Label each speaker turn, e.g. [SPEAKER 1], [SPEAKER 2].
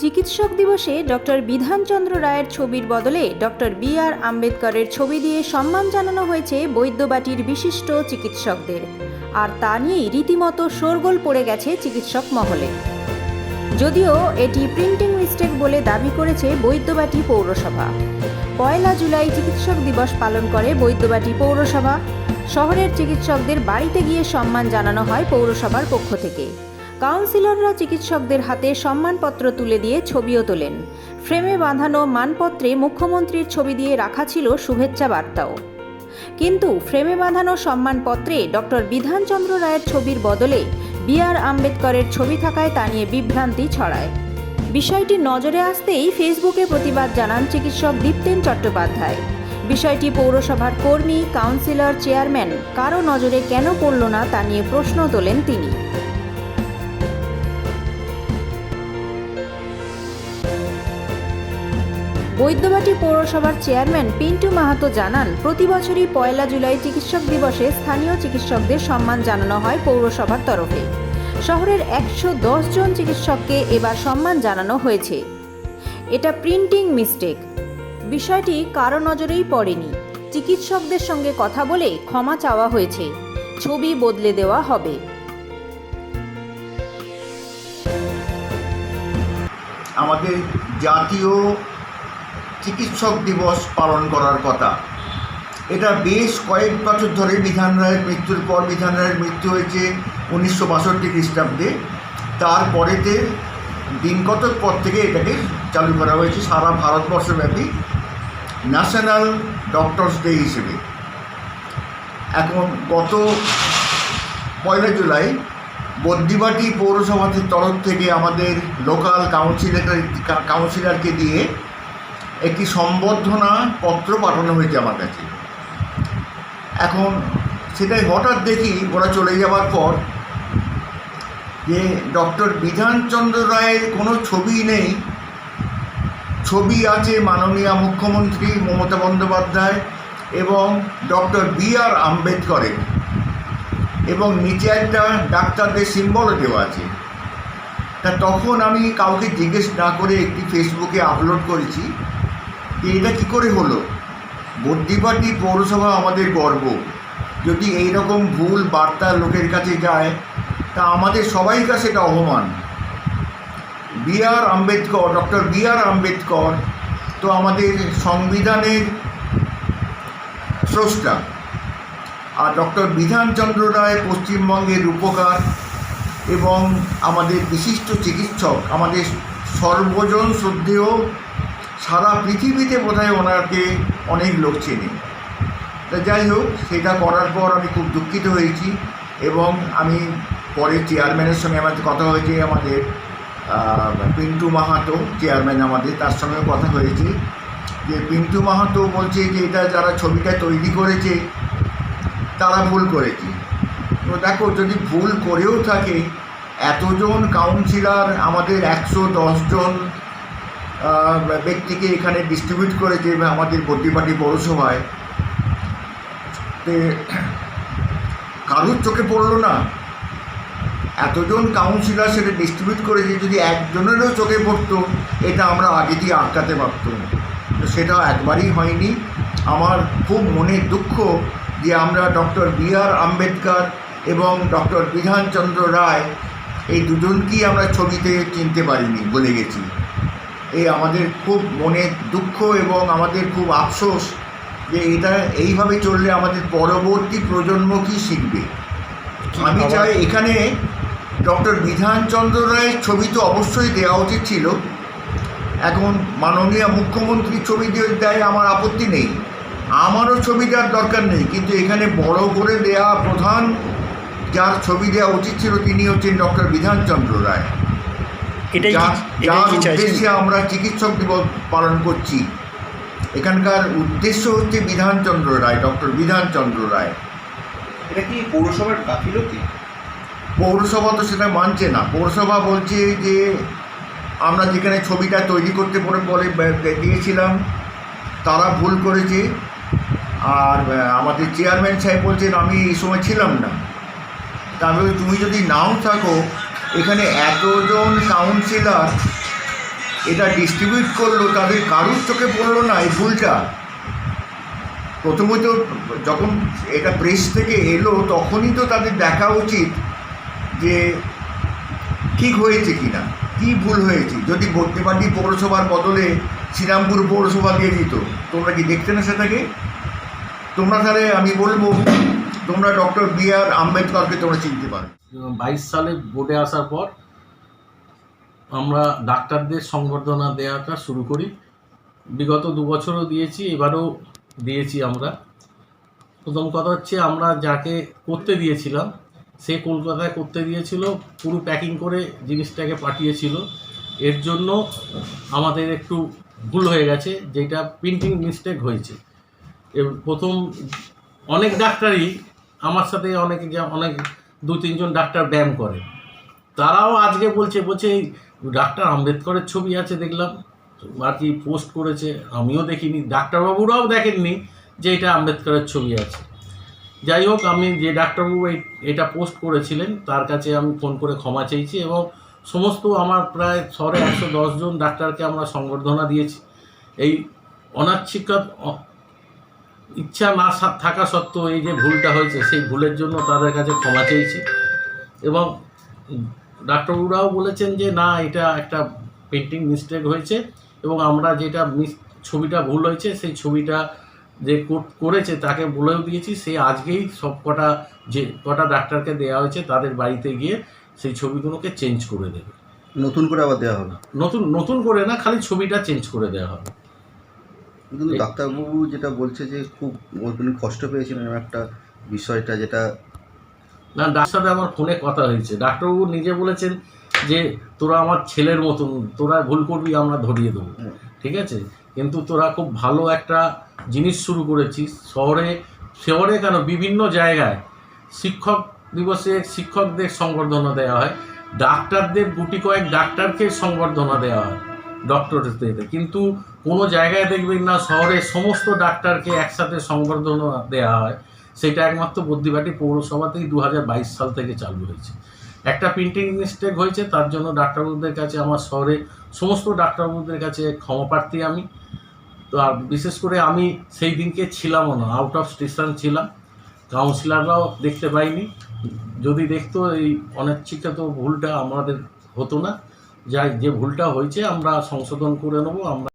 [SPEAKER 1] চিকিৎসক দিবসে ডক্টর বিধানচন্দ্র রায়ের ছবির বদলে ডক্টর বি আর আম্বেদকরের ছবি দিয়ে সম্মান জানানো হয়েছে বৈদ্যবাটির বিশিষ্ট চিকিৎসকদের। আর তা নিয়েই রীতিমতো শোরগোল পড়ে গেছে চিকিৎসক মহলে। যদিও এটি প্রিন্টিং মিস্টেক বলে দাবি করেছে বৈদ্যবাটি পৌরসভা। পয়লা জুলাই চিকিৎসক দিবস পালন করে বৈদ্যবাটি পৌরসভা। শহরের চিকিৎসকদের বাড়িতে গিয়ে সম্মান জানানো হয় পৌরসভার পক্ষ থেকে। কাউন্সিলররা চিকিৎসকদের হাতে সম্মানপত্র তুলে দিয়ে ছবিও তোলেন। ফ্রেমে বাঁধানো মানপত্রে মুখ্যমন্ত্রীর ছবি দিয়ে রাখা ছিল শুভেচ্ছা বার্তাও। কিন্তু ফ্রেমে বাঁধানো সম্মানপত্রে ডক্টর বিধানচন্দ্র রায়ের ছবির বদলে বি আর আম্বেদকরের ছবি থাকায় তা নিয়ে বিভ্রান্তি ছড়ায়। বিষয়টি নজরে আসতেই ফেসবুকে প্রতিবাদ জানান চিকিৎসক দীপ্তেন চট্টোপাধ্যায়। বিষয়টি পৌরসভার কর্মী, কাউন্সিলর, চেয়ারম্যান কারও নজরে কেন পড়ল না তা নিয়ে প্রশ্ন তোলেন তিনি। বৈদ্যবাটি পৌরসভার চেয়ারম্যান পিন্টু মাহাতো জানান, প্রতি বছরই পয়লা জুলাই চিকিৎসক দিবসে স্থানীয় চিকিৎসকদের সম্মান জানানো হয় পৌরসভার তরফে। শহরের একশো জন চিকিৎসককে এবার সম্মান জানানো হয়েছে। এটা প্রিন্টিং মিস্টেক। বিষয়টি কারও নজরেই পড়েনি। চিকিৎসকদের সঙ্গে কথা বলে ক্ষমা চাওয়া হয়েছে। ছবি বদলে দেওয়া হবে।
[SPEAKER 2] আমাদের জাতীয় চিকিৎসক দিবস পালন করার কথা। এটা বেশ কয়েক বছর ধরে বিধান রায়ের মৃত্যুর পর বিধান রায়ের মৃত্যু হয়েছে উনিশশো বাষট্টি খ্রিস্টাব্দে। তারপরেতে দিন কতক পর থেকে এটাকে চালু করা হয়েছে সারা ভারতবর্ষব্যাপী ন্যাশনাল ডক্টরস ডে হিসেবে। এখন গত পয়লা জুলাই বদ্যিবাটি পৌরসভার তরফ থেকে আমাদের লোকাল কাউন্সিলর কাউন্সিলরকে দিয়ে একটি সম্বর্ধনা পত্র পাঠানো হয়েছে আমার কাছে। এখন সেটাই হঠাৎ দেখি ওরা চলে যাওয়ার পর যে ডক্টর বিধানচন্দ্র রায়ের কোনো ছবি নেই। ছবি আছে মাননীয় মুখ্যমন্ত্রী মমতা বন্দ্যোপাধ্যায় এবং ডক্টর বি আর আম্বেদকরের এবং নিচে একটা ডাক্তারদের সিম্বলও দেওয়া আছে। তা তখন আমি কাউকে জিজ্ঞেস না করে একটি ফেসবুকে আপলোড করেছি। এটা কী করে হলো? বদ্যিপাটি পৌরসভা আমাদের গর্ব। যদি এই রকম ভুল বার্তা লোকের কাছে যায়, তা আমাদের সবাই কাছে এটা অপমান? B R Ambedkar, doctor B R Ambedkar তো আমাদের সংবিধানের স্রষ্টা। আর ডক্টর বিধানচন্দ্র রায় পশ্চিমবঙ্গের রূপকার এবং আমাদের বিশিষ্ট চিকিৎসক, আমাদের সর্বজন শ্রদ্ধেয় সারা পৃথিবীতে বোধহয় ওনাকে অনেক লোক চেনে। তা যাই হোক, সেটা করার পর আমি খুব দুঃখিত হয়েছি এবং আমি পরে চেয়ারম্যানের সঙ্গে আমার কথা হয়েছে, আমাদের পিন্টু মাহাতো চেয়ারম্যান আমাদের, তার সঙ্গেও কথা হয়েছে যে পিন্টু মাহাতো বলছে যে এটা যারা ছবিটা তৈরি করেছে, তারা ভুল করেছে। তো দেখো, যদি ভুল করেও থাকে, এতজন কাউন্সিলার আমাদের একশো দশজন ব্যক্তিকে এখানে ডিস্ট্রিবিউট করেছে আমাদের বদ্যিপাটি পৌরসভায় কারুর চোখে পড়ল না? এতজন কাউন্সিলর সেটা ডিস্ট্রিবিউট করেছে যদি একজনেরও চোখে পড়তো, এটা আমরা আগে দিয়ে আটকাতে পারতাম। তো সেটা একবারই হয়নি। আমার খুব মনে দুঃখ যে আমরা ডক্টর বি আর আম্বেদকর এবং ডক্টর বিধানচন্দ্র রায় এই দুজনকেই আমরা ছবিতে চিনতে পারিনি বলে গেছি। এই আমাদের খুব মনে দুঃখ এবং আমাদের খুব আফসোস যে এটা এইভাবে চললে আমাদের পরবর্তী প্রজন্ম কি শিখবে। আমি চাই এখানে ডক্টর বিধানচন্দ্র রায়ের ছবি তো অবশ্যই দেওয়া উচিত ছিল। এখন মাননীয় মুখ্যমন্ত্রীর ছবি দিয়ে দেয় আমার আপত্তি নেই। আমারও ছবি দেওয়ার দরকার নেই কিন্তু এখানে বড় করে দেয়া প্রধান যার ছবি দেওয়া উচিত ছিল তিনি হচ্ছেন ডক্টর বিধানচন্দ্র রায়।
[SPEAKER 3] এটাই
[SPEAKER 2] যার উদ্দেশ্যে আমরা চিকিৎসক দিবস পালন করছি। এখানকার উদ্দেশ্য হচ্ছে বিধানচন্দ্র রায় ডক্টর বিধানচন্দ্র রায়।
[SPEAKER 4] এটা কি পৌরসভার গাফিলতি
[SPEAKER 2] পৌরসভা তো সেটা মানছে না। পৌরসভা বলছে যে আমরা যেখানে ছবিটা তৈরি করতে পরে বলে দিয়েছিলাম তারা ভুল করেছে। আর আমাদের চেয়ারম্যান সাহেব বলছেন আমি এই সময় ছিলাম না। তা আমি তুমি যদি নাও থাকো এখানে এতজন কাউন্সিলর এটা ডিস্ট্রিবিউট করল, তাদের কারুর চোখে পড়ল না এই ভুলটা? প্রথমত যখন এটা প্রেস থেকে এলো, তখনই তো তাদের দেখা উচিত যে ঠিক হয়েছে কি না কী ভুল হয়েছে। যদি বর্তিমাটি পৌরসভার বদলে শ্রীরামপুর পৌরসভা দিয়ে দিত, তোমরা কি দেখতে না সেটাকে? তোমরা তাহলে আমি বলব তোমরা ডক্টর বি আর আম্বেদকরকে তোমরা চিনতে পারো।
[SPEAKER 3] বাইশ সালে বোর্ডে আসার পর আমরা ডাক্তারদের সংবর্ধনা দেওয়াটা শুরু করি। বিগত দু বছরও দিয়েছি, এবারও দিয়েছি আমরা। প্রথম কথা হচ্ছে আমরা যাকে করতে দিয়েছিলাম, সে কলকাতায় করতে দিয়েছিল, পুরো প্যাকিং করে জিনিসটাকে পাঠিয়েছিল। এর জন্য আমাদের একটু ভুল হয়ে গেছে, যেটা প্রিন্টিং মিস্টেক হয়েছে। প্রথম অনেক ডাক্তারই আমার সাথে অনেক অনেক দু তিনজন ডাক্তার ব্যায়াম করে। তারাও আজকে বলছে বলছে, এই ডাক্তার আম্বেদকরের ছবি আছে দেখলাম আর কি পোস্ট করেছে, আমিও দেখিনি। ডাক্তারবাবুরাও দেখেননি যে এটা আম্বেদকরের ছবি আছে। যাই হোক, আমি যে ডাক্তারবাবু এটা পোস্ট করেছিলেন, তার কাছে আমি ফোন করে ক্ষমা চেয়েছি এবং সমস্ত আমার প্রায় শহরে একশো জন ডাক্তারকে আমরা সংবর্ধনা দিয়েছি। এই অনাথ শিক্ষা অ- ইচ্ছা না থাকা সত্ত্বেও এই যে ভুলটা হয়েছে সেই ভুলের জন্য তাদের কাছে ক্ষমা চেয়েছি। এবং ডাক্তারবাবুরাও বলেছেন যে না এটা একটা পেন্টিং মিস্টেক হয়েছে এবং আমরা যেটা মিস ছবিটা ভুল হয়েছে সেই ছবিটা যে করেছে তাকে বলেও দিয়েছি। সে আজকেই সব কটা যে কটা ডাক্তারকে দেওয়া হয়েছে তাদের বাড়িতে গিয়ে সেই ছবিগুলোকে চেঞ্জ করে দেবে।
[SPEAKER 5] নতুন করে আবার দেওয়া হবে?
[SPEAKER 3] নতুন নতুন করে না খালি ছবিটা চেঞ্জ করে দেওয়া হবে।
[SPEAKER 5] কিন্তু ডাক্তারবাবু যেটা বলছে যে খুব কষ্ট পেয়েছিলেন একটা বিষয়টা যেটা
[SPEAKER 3] না ডাক্তার সাথে আমার ফোনে কথা হয়েছে। ডাক্তারবাবু নিজে বলেছেন যে তোরা আমার ছেলের মতন তোরা ভুল করবি আমরা ধরিয়ে দেবো। ঠিক আছে? কিন্তু তোরা খুব ভালো একটা জিনিস শুরু করেছিস। শহরে শহরে কেন? বিভিন্ন জায়গায় শিক্ষক দিবসে শিক্ষকদের সংবর্ধনা দেওয়া হয়। ডাক্তারদের গুটি কয়েক ডাক্তারকে সংবর্ধনা দেওয়া হয়। ডক্টরদের কিন্তু কোনো জায়গায় দেখবেন না শহরে সমস্ত ডাক্তারকে একসাথে সংবর্ধনা দেওয়া হয়। সেটা একমাত্র বুদ্ধিবাটি পৌরসভাতেই দু হাজার বাইশ সাল থেকে চালু হয়েছে। একটা প্রিন্টিং মিস্টেক হয়েছে, তার জন্য ডাক্তারবাবুদের কাছে আমার শহরে সমস্ত ডাক্তারবাবুদের কাছে ক্ষমাপ্রার্থী আমি। তো আর বিশেষ করে আমি সেই দিনকে ছিলামও না আউট অফ স্টেশন ছিলাম। কাউন্সিলররাও দেখতে পাইনি। যদি দেখতো এই অনিচ্ছিকত ভুলটা আমাদের হতো না। যাই যে ভুলটা হয়েছে আমরা সংশোধন করে নেব আমরা